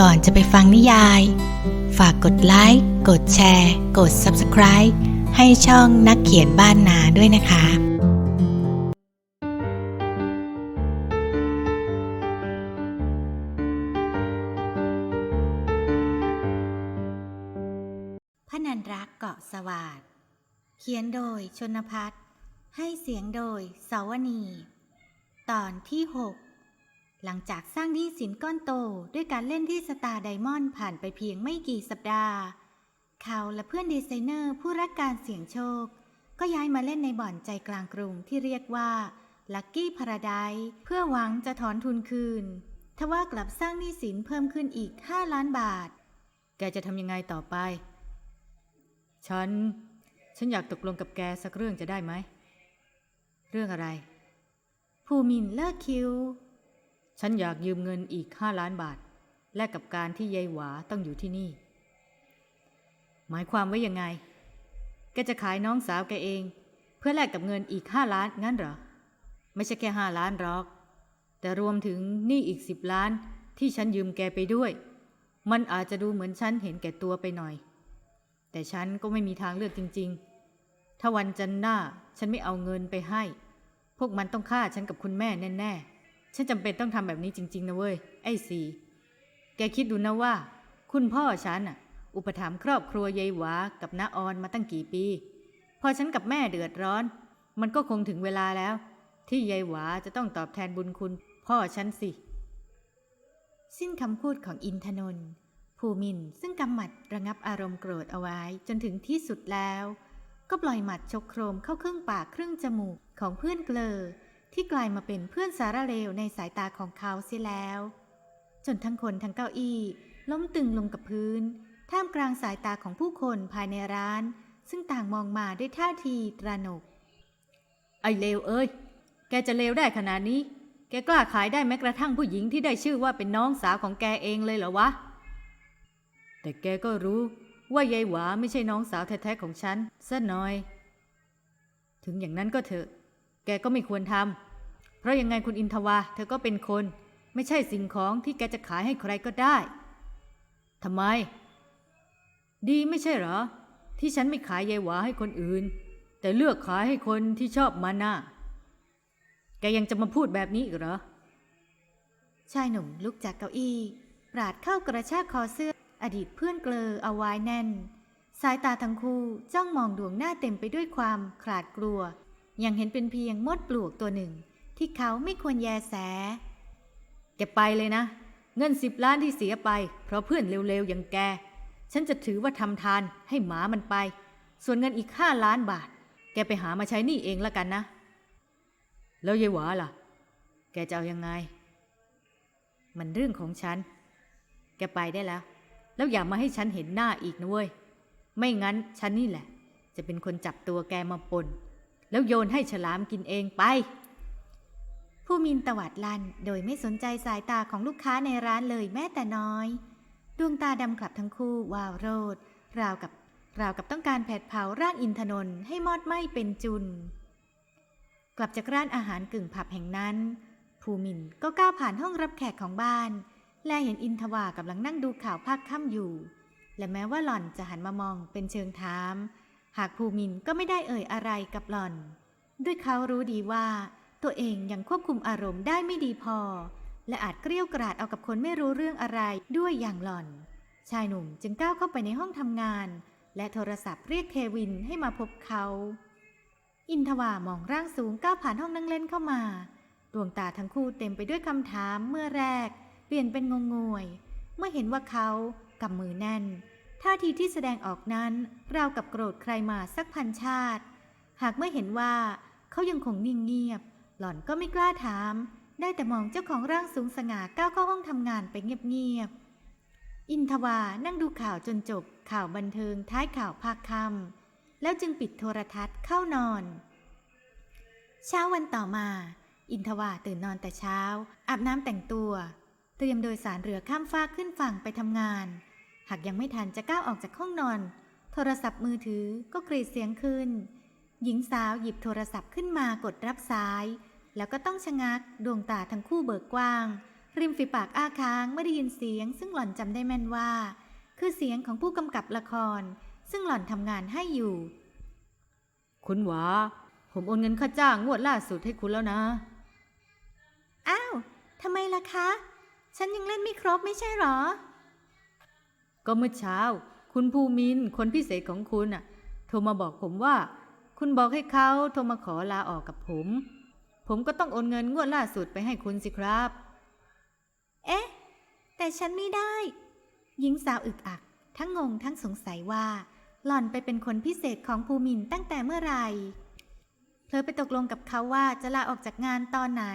ก่อนจะไปฟังนิยาย ฝากกดไลค์ กดแชร์ กด Subscribe ให้ช่องนักเขียนบ้านนาด้วยนะคะพระนันรักเกาะสวาดเขียนโดยชนพัฒน์ให้เสียงโดยสาวนี ตอนที่6 หลังจากสร้างหนี้สินก้อนโตด้วยการเล่นที่สตาร์ไดมอนด์ผ่านไปเพียงไม่กี่สัปดาห์ เขาและเพื่อนดีไซเนอร์ผู้รักการเสี่ยงโชค ก็ย้ายมาเล่นในบ่อนใจกลางกรุงที่เรียกว่าลักกี้พาราไดเพื่อหวังจะถอนทุนคืน ทว่ากลับสร้างหนี้สินเพิ่มขึ้นอีก 5 ล้านบาท แกจะทำยังไงต่อไป ฉัน ฉันอยากตกลงกับแกสักเรื่องจะได้ไหม เรื่องอะไร ภูมินเลิกคิว ฉันอยากยืมเงินอีกห้าล้านบาท แลกกับการที่ยายหวาต้องอยู่ที่นี่ หมายความว่ายังไง แกจะขายน้องสาวแกเอง เพื่อแลกกับเงินอีกห้าล้านงั้นเหรอ ไม่ใช่แค่ห้าล้านหรอก แต่รวมถึงหนี้อีกสิบล้านที่ฉันยืมแกไปด้วย มันอาจจะดูเหมือนฉันเห็นแก่ตัวไปหน่อย แต่ฉันก็ไม่มีทางเลือกจริง ๆ ถ้าวันจันทร์หน้าฉันไม่เอาเงินไปให้ พวกมันต้องฆ่าฉันกับคุณแม่แน่ ๆ ฉันจำเป็นต้องทำแบบนี้จริง ๆ นะเว้ย ไอ้สี แกคิดดูนะว่า คุณพ่อฉันน่ะ อุปถัมภ์ครอบครัวยายหวากับน้าออนมาตั้งกี่ปี พอฉันกับแม่เดือดร้อน มันก็คงถึงเวลาแล้ว ที่ยายหวาจะต้องตอบแทนบุญคุณ พ่อฉันสิ สิ้นคำพูดของอินทนนท์ภูมินซึ่งกำหมัดระงับอารมณ์โกรธเอาไว้จนถึงที่สุดแล้ว ก็ปล่อยหมัดชกโครมเข้าครึ่งปากครึ่งจมูกของเพื่อนเกลอ ที่กลายมาเป็นเพื่อนสารเลวในสายตาของเขาเสียแล้ว จนทั้งคนทั้งเก้าอี้ล้มตึงลงกับพื้น ท่ามกลางสายตาของผู้คนภายในร้าน ซึ่งต่างมองมาด้วยท่าทีตระหนก ไอเลวเอ้ย แกจะเลวได้ขนาดนี้ แกกล้าขายได้แม้กระทั่งผู้หญิงที่ได้ชื่อว่าเป็นน้องสาวของแกเองเลยเหรอวะ แต่แกก็รู้ว่ายายหวาไม่ใช่น้องสาวแท้ๆของฉันซะหน่อย ถึงอย่างนั้นก็เถอะ แกก็ไม่ควรทำ เพราะยังไงคุณอินทวา เธอก็เป็นคน ไม่ใช่สิ่งของที่แกจะขายให้ใครก็ได้ทำไม ดีไม่ใช่เหรอ ที่ฉันไม่ขายยายหวาให้คนอื่น แต่เลือกขายให้คนที่ชอบมันน่ะแกยังจะมาพูดแบบนี้อีกเหรอชายหนุ่มลุกจากเก้าอี้ ปราดเข้ากระชากคอเสื้อ อดีตเพื่อนเกลอเอาไว้แน่น สายตาทั้งคู่จ้องมองดวงหน้าเต็มไปด้วยความขลาดกลัว ยังเห็นเป็นเพียงมดปลวกตัวหนึ่ง ที่เขาไม่ควรแยแส แกไปเลยนะ เงินสิบล้านที่เสียไป เพราะเพื่อนเร็วๆอย่างแก ฉันจะถือว่าทำทานให้หมามันไป ส่วนเงินอีกห้าล้านบาท แกไปหามาใช้นี่เองละกันนะ แล้วยายหวาล่ะ แกจะเอายังไง มันเรื่องของฉัน แกไปได้แล้ว แล้วอย่ามาให้ฉันเห็นหน้าอีกนะเว้ย ไม่งั้นฉันนี่แหละ จะเป็นคนจับตัวแกมาปนแล้วโยนให้ฉลามกินเองไป ผู้มินตวัดลันโดยไม่สนใจสายตาของลูกค้าในร้านเลยแม้แต่น้อย ดวงตาดำกลับทั้งคู่วาวโรด ราวกับราวกับต้องการแผดเผาร่างอินทนนท์ให้มอดไหม้เป็นจุน กลับจากร้านอาหารกึ่งผับแห่งนั้น ภูมินก็ก้าวผ่านห้องรับแขกของบ้าน และเห็นอินทวากำลังนั่งดูข่าวภาคค่ำอยู่ และแม้ว่าหล่อนจะหันมามองเป็นเชิงถาม หากภูมินก็ไม่ได้เอ่ยอะไรกับหล่อน ด้วยเขารู้ดีว่า ตัวเองยังควบคุมอารมณ์ได้ไม่ดีพอ และอาจเกรี้ยวกราดเอากับคนไม่รู้เรื่องอะไรด้วยอย่างหล่อน ชายหนุ่มจึงก้าวเข้าไปในห้องทำงาน และโทรศัพท์เรียกเควินให้มาพบเขา อินทวามองร่างสูงก้าวผ่านห้องนั่งเล่นเข้ามา ดวงตาทั้งคู่เต็มไปด้วยคำถามเมื่อแรก เปลี่ยนเป็นงงงวย เมื่อเห็นว่าเขากำมือแน่นท่าทีที่แสดงออกนั้นราวกับโกรธใครมาสักพันชาติ หากเมื่อเห็นว่าเขายังคงนิ่งเงียบ หล่อนก็ไม่กล้าถาม ได้แต่มองเจ้าของร่างสูงสง่าก้าวเข้าห้องทำงานไปเงียบๆ อินทวานั่งดูข่าวจนจบข่าวบันเทิงท้ายข่าวภาคค่ำแล้วจึงปิดโทรทัศน์เข้านอน เช้าวันต่อมา อินทวาตื่นนอนแต่เช้า อาบน้ำแต่งตัว เตรียมโดยสารเรือข้ามฟากขึ้นฝั่งไปทำงาน หากยังไม่ทันจะก้าวออกจากห้องนอน โทรศัพท์มือถือก็กรีดเสียงขึ้น หญิงสาวหยิบโทรศัพท์ขึ้นมากดรับสาย แล้วก็ต้องชะงักดวงตาทั้งคู่เบิกกว้าง ริมฝีปากอ้าค้างไม่ได้ยินเสียง ซึ่งหล่อนจำได้แม่นว่า คือเสียงของผู้กำกับละคร ซึ่งหล่อนทำงานให้อยู่ คุณหวาผมโอนเงินค่าจ้างงวดล่าสุดให้คุณแล้วนะ อ้าวทำไมล่ะคะ ฉันยังเล่นไม่ครบไม่ใช่หรอ ก็เมื่อเช้า คุณภูมินทร์คนพิเศษของคุณน่ะโทรมาบอกผมว่า คุณบอกให้เขาโทรมาขอลาออกกับผม ผมก็ต้องโอนเงินงวดล่าสุดไปให้คุณสิครับ เอ๊ะ แต่ฉันไม่ได้ หญิงสาวอึกอัก ทั้งงงทั้งสงสัยว่า หล่อนไปเป็นคนพิเศษของภูมินตั้งแต่เมื่อไหร่เธอไปตกลงกับเขาว่าจะลาออกจากงานตอนไหน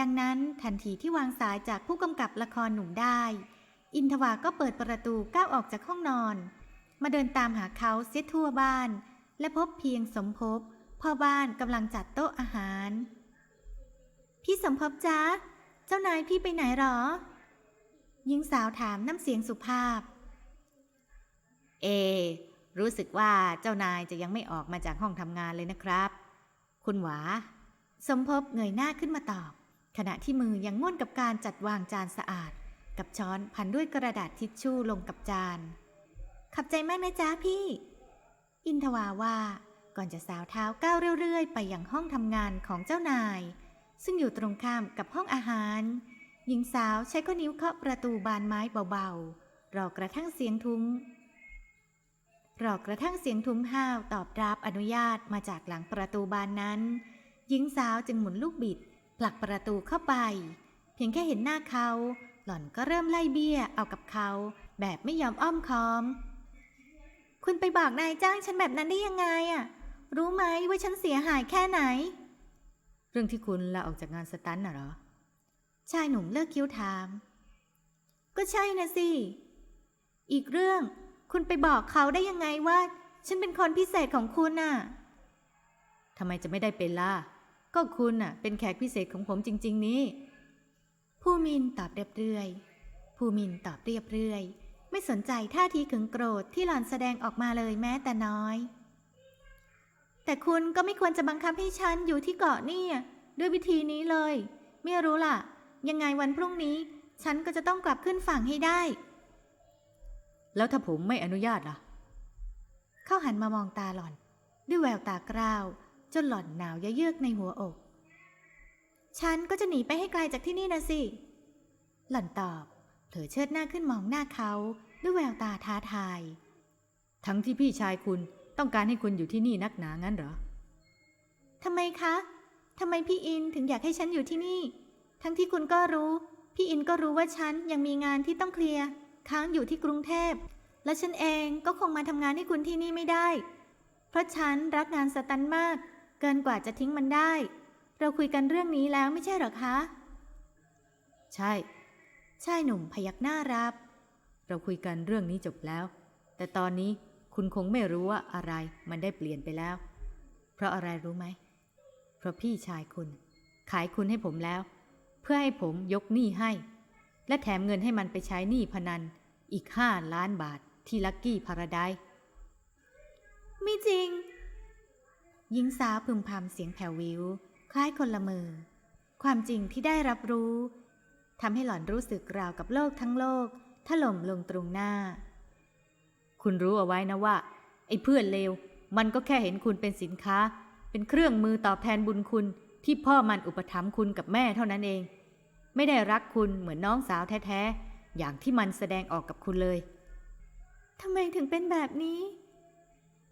ดังนั้นทันทีที่วางสายจากผู้กำกับละครหนุ่มได้ อินทวาก็เปิดประตูก้าวออกจากห้องนอน มาเดินตามหาเขาเสียทั่วบ้าน และพบเพียงสมภพพ่อบ้านกำลังจัดโต๊ะอาหาร พี่สมภพจ๊ะเจ้านายพี่ไปไหนหรอ หญิงสาวถามน้ำเสียงสุภาพ เอ รู้สึกว่าเจ้านายจะยังไม่ออกมาจากห้องทำงานเลยนะครับ คุณหวา สมภพเงยหน้าขึ้นมาตอบ ขณะที่มือยังง่วนกับการจัดวางจานสะอาด กับช้อนพันด้วยกระดาษทิชชู่ลงกับจาน ขับใจมากนะจ๊ะพี่ อินทวาว่า ก่อนจะสาวเท้าก้าวเรื่อยๆ ไปยังห้องทำงานของเจ้านาย ซึ่งอยู่ตรงข้ามกับห้องอาหาร หญิงสาวใช้ข้อนิ้วเคาะประตูบานไม้เบาๆ รอกระทั่งเสียงทุ้มรอกระทั่งเสียงทุ้มห้าวตอบรับอนุญาตมาจากหลังประตูบานนั้น หญิงสาวจึงหมุนลูกบิดผลักประตูเข้าไป เพียงแค่เห็นหน้าเขา หล่อนก็เริ่มไล่เบี้ยเอากับเขา แบบไม่ยอมอ้อมค้อม คุณไปบอกนายจ้างฉันแบบนั้นได้ยังไงอะรู้ไหมว่าฉันเสียหายแค่ไหน เรื่องที่คุณลาออกจากงานสตันท์น่ะเหรอ ชายหนุ่มเลิกคิ้วถาม ก็ใช่นะสิ อีกเรื่อง คุณไปบอกเขาได้ยังไงว่า ฉันเป็นคนพิเศษของคุณน่ะทำไมจะไม่ได้เป็นล่ะ ก็คุณน่ะ เป็นแขกพิเศษของผมจริง ๆ นี้ ผู้มินตอบเรียบเรื่อย ผู้มินตอบเรียบเรื่อยไม่ สนใจท่าทีขึงโกรธที่หล่อนแสดงออกมาเลยแม้แต่น้อย แต่คุณก็ไม่ควรจะบังคับให้ฉันอยู่ที่เกาะนี่ด้วยวิธีนี้เลย ไม่รู้ล่ะ ยังไงวันพรุ่งนี้ ฉันก็จะต้องกลับขึ้นฝั่งให้ได้ แล้วถ้าผมไม่อนุญาตล่ะ เขาหันมามองตาหล่อน ด้วยแววตากร้าว จนหล่อนหนาวเยือกในหัวอก ฉันก็จะหนีไปให้ไกลจากที่นี่นะสิ หล่อนตอบเผลอเชิดหน้าขึ้นมองหน้าเขา ด้วยแววตาท้าทาย ทั้งที่พี่ชายคุณต้องการให้คุณอยู่ที่นี่นักหนางั้นเหรอทำไมคะทำไมพี่อินถึงอยากให้ฉันอยู่ที่นี่ ทั้งที่คุณก็รู้ พี่อินก็รู้ว่าฉันยังมีงานที่ต้องเคลียร์ ค้างอยู่ที่กรุงเทพ และฉันเองก็คงมาทำงานให้คุณที่นี่ไม่ได้ เพราะฉันรักงานสตันมาก เกินกว่าจะทิ้งมันได้ เราคุยกันเรื่องนี้แล้วไม่ใช่เหรอคะ ใช่ ชายหนุ่มพยักหน้ารับ เราคุยกันเรื่องนี้จบแล้ว แต่ตอนนี้คุณคงไม่รู้ว่าอะไรมันได้เปลี่ยนไปแล้ว เพราะอะไรรู้ไหม เพราะพี่ชายคุณ ขายคุณให้ผมแล้ว เพื่อให้ผมยกหนี้ให้ และแถมเงินให้มันไปใช้หนี้พนันอีกห้าล้านบาทที่ลักกี้พาราไดไม่จริง หญิงสาวพึมพำเสียงแผ่ววิว คล้ายคนละมือความจริงที่ได้รับรู้ทำให้หล่อนรู้สึกราวกับโลกทั้งโลก ถล่มลงตรงหน้า คุณรู้เอาไว้นะว่า ไอ้เพื่อนเลว มันก็แค่เห็นคุณเป็นสินค้า เป็นเครื่องมือตอบแทนบุญคุณที่พ่อมันอุปถัมภ์คุณกับแม่เท่านั้นเอง ไม่ได้รักคุณเหมือนน้องสาวแท้ๆ อย่างที่มันแสดงออกกับคุณเลยทำไมถึงเป็นแบบนี้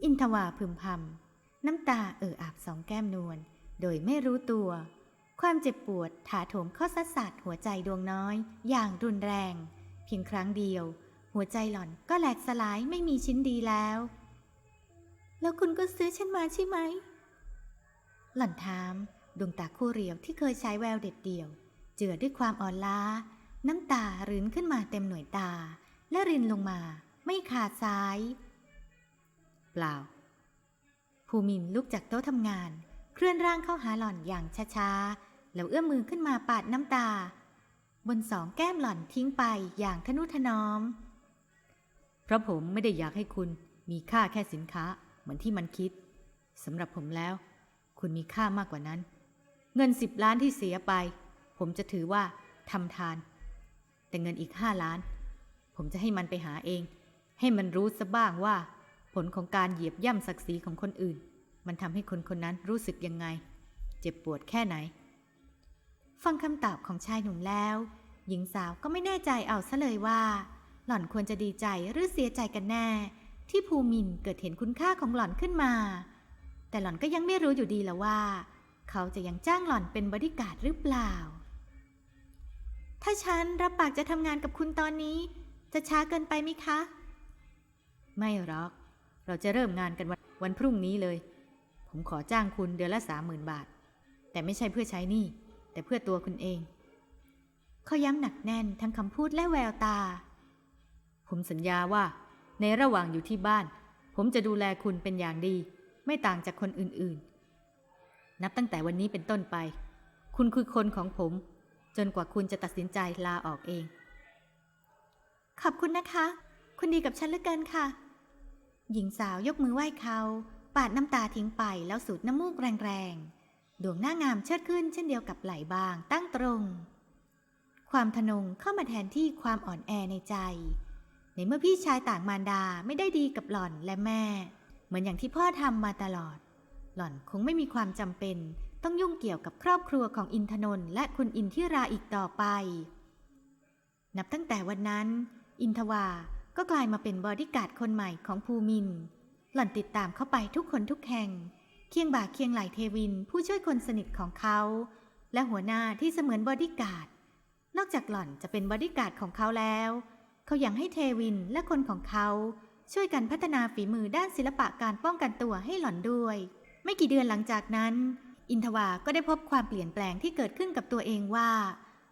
อินทวาพึมพำน้ำตาเอ่ออาบสองแก้มนวลโดยไม่รู้ตัว ความเจ็บปวดถาโถมเข้าซัดสาดหัวใจดวงน้อย อย่างรุนแรงเพียงครั้งเดียว หัวใจหล่อนก็แหลกสลายไม่มีชิ้นดีแล้ว แล้วคุณก็ซื้อฉันมาใช่ไหม หล่อนถามดวงตาคู่เรียวที่เคยใช้แววเด็ดเดี่ยว เจือด้วยความอ่อนล้า น้ำตารื้นขึ้นมาเต็มหน่วยตา และรินลงมา ไม่ขาดสาย เปล่า ภูมินลุกจากโต๊ะทำงาน เคลื่อนร่างเข้าหาหล่อนอย่างช้าๆแล้วเอื้อมมือขึ้นมาปาดน้ำตา บนสองแก้มหล่อนทิ้งไปอย่างทนุถนอม เพราะผมไม่ได้อยากให้คุณมีค่าแค่สินค้า เหมือนที่มันคิดสำหรับผมแล้ว คุณมีค่ามากกว่านั้น เงินสิบล้านที่เสียไป ผมจะถือว่าทำทาน แต่เงินอีกห้าล้าน ผมจะให้มันไปหาเอง ให้มันรู้ซะบ้างว่า ผลของการเหยียบย่ำศักดิ์ศรีของคนอื่น มันทำให้คนคนนั้นรู้สึกยังไง เจ็บปวดแค่ไหน ฟังคำตอบของชายหนุ่มแล้ว หญิงสาวก็ไม่แน่ใจเอาซะเลยว่า หล่อนควรจะดีใจหรือเสียใจกันแน่ ที่ภูมินเกิดเห็นคุณค่าของหล่อนขึ้นมา แต่หล่อนก็ยังไม่รู้อยู่ดีและว่า เขาจะยังจ้างหล่อนเป็นบริการหรือเปล่า ถ้าฉันรับปากจะทำงานกับคุณตอนนี้ จะช้าเกินไปไหมคะ ไม่หรอก เราจะเริ่มงานกันวันวันพรุ่งนี้เลย ผมขอจ้างคุณเดือนละสามหมื่นบาท แต่ไม่ใช่เพื่อใช้หนี้ แต่เพื่อตัวคุณเอง เขาย้ำหนักแน่นทั้งคำพูดและแววตา ผมสัญญาว่า ในระหว่างอยู่ที่บ้าน ผมจะดูแลคุณเป็นอย่างดี ไม่ต่างจากคนอื่นๆ นับตั้งแต่วันนี้เป็นต้นไป คุณคือคนของผม จนกว่าคุณจะตัดสินใจลาออกเอง ขอบคุณนะคะ คุณดีกับฉันเหลือเกินค่ะ หญิงสาวยกมือไหว้เขา ปาดน้ำตาทิ้งไปแล้วสูดน้ำมูกแรงๆ ดวงหน้างามเชิดขึ้นเช่นเดียวกับไหลบางตั้งตรง ความทะนงเข้ามาแทนที่ความอ่อนแอในใจ ในเมื่อพี่ชายต่างมารดาไม่ได้ดีกับหล่อนและแม่ เหมือนอย่างที่พ่อทำมาตลอด หล่อนคงไม่มีความจำเป็น ต้องยุ่งเกี่ยวกับครอบครัวของอินทนนท์และคุณอินทิราอีกต่อไป นับตั้งแต่วันนั้น อินทวาก็กลายมาเป็นบอดี้การ์ดคนใหม่ของภูมิน หล่อนติดตามเข้าไปทุกคนทุกแห่ง เคียงบ่าเคียงไหลเทวินผู้ช่วยคนสนิทของเขา และหัวหน้าที่เสมือนบอดี้การ์ด นอกจากหล่อนจะเป็นบอดี้การ์ดของเขาแล้ว เขายังให้เทวินและคนของเขา ช่วยกันพัฒนาฝีมือด้านศิลปะการป้องกันตัวให้หล่อนด้วย ไม่กี่เดือนหลังจากนั้น อินทวาก็ได้พบความเปลี่ยนแปลงที่เกิดขึ้นกับตัวเองว่า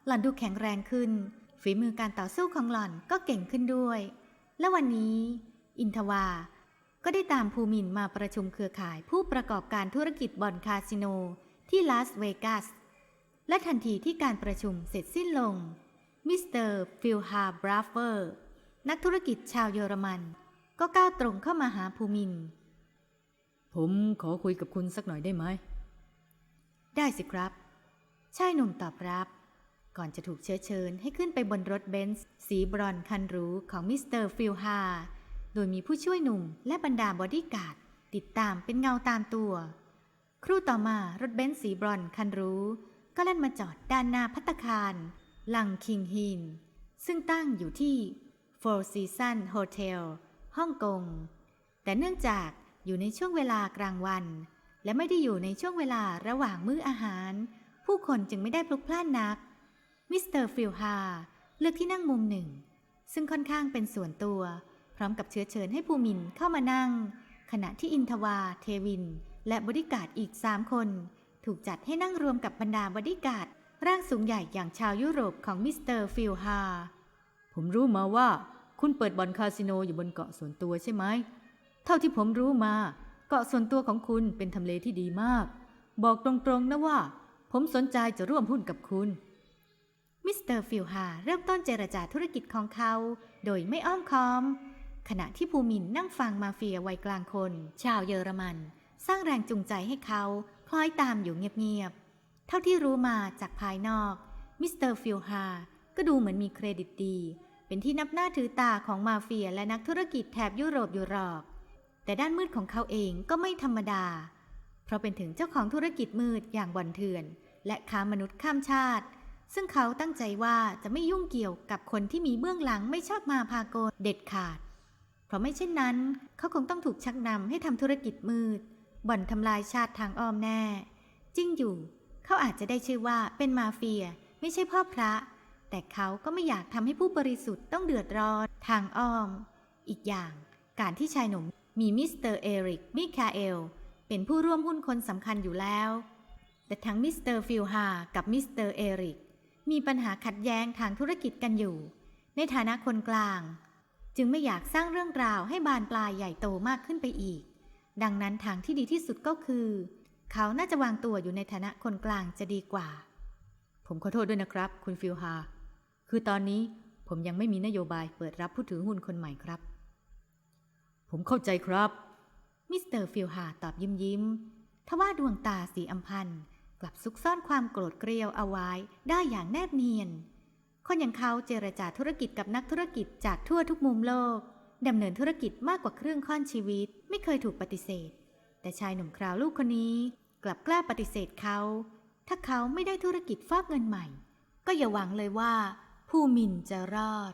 หล่อนดูแข็งแรงขึ้น ฝีมือการต่อสู้ของหล่อนก็เก่งขึ้นด้วย และวันนี้ อินทวา ก็ได้ตามภูมินมาประชุมเครือข่ายผู้ประกอบการธุรกิจบ่อนคาสิโนที่ลาสเวกัส และทันทีที่การประชุมเสร็จสิ้นลง มิสเตอร์ฟิลฮาบราฟเฟอร์ นักธุรกิจชาวเยอรมัน ก็ก้าวตรงเข้ามาหาภูมิน ผมขอคุยกับคุณสักหน่อยได้ไหม ได้สิครับ ชายหนุ่มตอบรับ ก่อนจะถูกเชื้อเชิญให้ขึ้นไปบนรถเบนซ์สีบรอนซ์คันหรูของมิสเตอร์ฟิลฮา โดยมีผู้ช่วยหนุ่มและบรรดาบอดี้การ์ดติดตามเป็นเงาตามตัว ครู่ต่อมารถเบนซ์สีบรอนซ์คันรู้ ก็แล่นมาจอดด้านหน้าพัตคารลังคิงฮิน ซึ่งตั้งอยู่ที่ Four Seasons Hotel ฮ่องกง แต่เนื่องจากอยู่ในช่วงเวลากลางวัน และไม่ได้อยู่ในช่วงเวลาระหว่างมื้ออาหาร ผู้คนจึงไม่ได้พลุกพล่านนัก มิสเตอร์ฟิลฮาเลือกที่นั่งมุมหนึ่ง ซึ่งค่อนข้างเป็นส่วนตัว พร้อมกับเชื้อเชิญให้ภูมินเข้ามานั่ง ขณะที่อินทวา เทวิน และบริการอีกสามคน ถูกจัดให้นั่งรวมกับบรรดาบริการร่างสูงใหญ่อย่างชาวยุโรปของมิสเตอร์ฟิลฮาผมรู้มาว่าคุณเปิดบ่อนคาสิโนอยู่บนเกาะส่วนตัวใช่ไหม เท่าที่ผมรู้มา เกาะส่วนตัวของคุณเป็นทำเลที่ดีมาก บอกตรงๆนะว่า ผมสนใจจะร่วมหุ้นกับคุณ มิสเตอร์ฟิลฮาเริ่มต้นเจรจาธุรกิจของเขา โดยไม่อ้อมค้อม ขณะที่ภูมินนั่งฟังมาเฟียวัยกลางคน ชาวเยอรมัน สร้างแรงจูงใจให้เขาคล้อยตามอยู่เงียบๆ เท่าที่รู้มาจากภายนอก มิสเตอร์ฟิลฮาก็ดูเหมือนมีเครดิตดี เป็นที่นับหน้าถือตาของมาเฟียและนักธุรกิจแถบยุโรปอยู่หรอกแต่ด้านมืดของเขาเองก็ไม่ธรรมดา เพราะเป็นถึงเจ้าของธุรกิจมืดอย่างบ่อนเถื่อน และค้ามนุษย์ข้ามชาติ ซึ่งเขาตั้งใจว่าจะไม่ยุ่งเกี่ยวกับคนที่มีเบื้องหลังไม่ชอบมาพากลเด็ดขาด เพราะไม่เช่นนั้น เขาคงต้องถูกชักนำให้ทำธุรกิจมืด บ่อนทำลายชาติทางอ้อมแน่ จริงอยู่ เขาอาจจะได้ชื่อว่าเป็นมาเฟีย ไม่ใช่พ่อพระ แต่เขาก็ไม่อยากทำให้ผู้บริสุทธิ์ต้องเดือดร้อนทางอ้อม อีกอย่าง การที่ชายหนุ่มมีมิสเตอร์เอริก มิคาเอล เป็นผู้ร่วมหุ้นคนสำคัญอยู่แล้ว แต่ทั้งมิสเตอร์ฟิลฮากับมิสเตอร์เอริกมีปัญหาขัดแย้งทางธุรกิจกันอยู่ ในฐานะคนกลาง จึงไม่อยากสร้างเรื่องราวให้บานปลายใหญ่โตมากขึ้นไปอีก ดังนั้นทางที่ดีที่สุดก็คือ เขาน่าจะวางตัวอยู่ในฐานะคนกลางจะดีกว่า ผมขอโทษด้วยนะครับ คุณฟิลฮา คือตอนนี้ผมยังไม่มีนโยบายเปิดรับผู้ถือหุ้นคนใหม่ครับ ผมเข้าใจครับ มิสเตอร์ฟิลฮาตอบยิ้มยิ้มทว่าดวงตาสีอัมพันกลับซุกซ่อนความโกรธเกรียวเอาไว้ได้อย่างแนบเนียน คนอย่างเขาเจรจาธุรกิจกับนักธุรกิจจากทั่วทุกมุมโลกดำเนินธุรกิจมากกว่าครึ่งค่อนชีวิต ไม่เคยถูกปฏิเสธ แต่ชายหนุ่มคราวลูกคนนี้ กลับกล้าปฏิเสธเขา ถ้าเขาไม่ได้ธุรกิจฟอกเงินใหม่ ก็อย่าหวังเลยว่า ผู้มินจะรอด